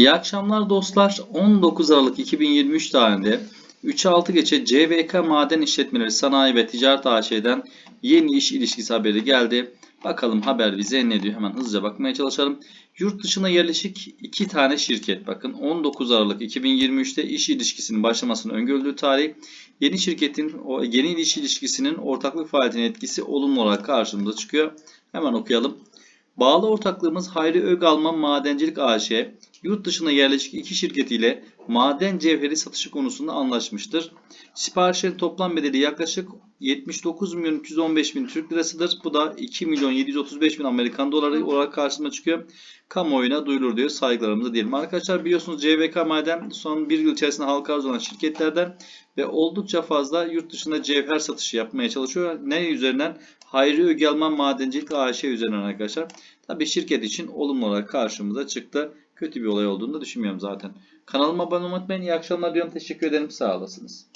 İyi akşamlar dostlar. 19 Aralık 2023 tarihinde 3'e 6 geçe CVK Maden İşletmeleri Sanayi ve Ticaret AŞ'den yeni iş ilişkisi haberi geldi. Bakalım haber bize ne diyor? Hemen hızlıca bakmaya çalışalım. Yurt dışına yerleşik iki tane şirket. Bakın 19 Aralık 2023'te iş ilişkisinin başlamasının öngörüldüğü tarih. Yeni şirketin yeni iş ilişkisinin ortaklık faaliyetine etkisi olumlu olarak karşımıza çıkıyor. Hemen okuyalım. Bağlı ortaklığımız Hayri Ögalman Madencilik AŞ, yurt dışına yerleşik iki şirketiyle maden cevheri satışı konusunda anlaşmıştır. Siparişlerin toplam bedeli yaklaşık 79 milyon 315 bin Türk lirasıdır. Bu da 2 milyon 735 bin Amerikan doları olarak karşıma çıkıyor. Kamuoyuna duyulur diyor. Saygılarımızı diyelim. Arkadaşlar biliyorsunuz CVK Maden son bir yıl içerisinde halka arz olan şirketlerden ve oldukça fazla yurt dışında cevher satışı yapmaya çalışıyor. Ne üzerinden? Hayri Ögelman Madencilik AŞ üzerinden arkadaşlar. Tabii şirket için olumlu olarak karşımıza çıktı. Kötü bir olay olduğunu da düşünmüyorum zaten. Kanalıma abone olmayı unutmayın. İyi akşamlar diyorum. Teşekkür ederim. Sağ olasınız.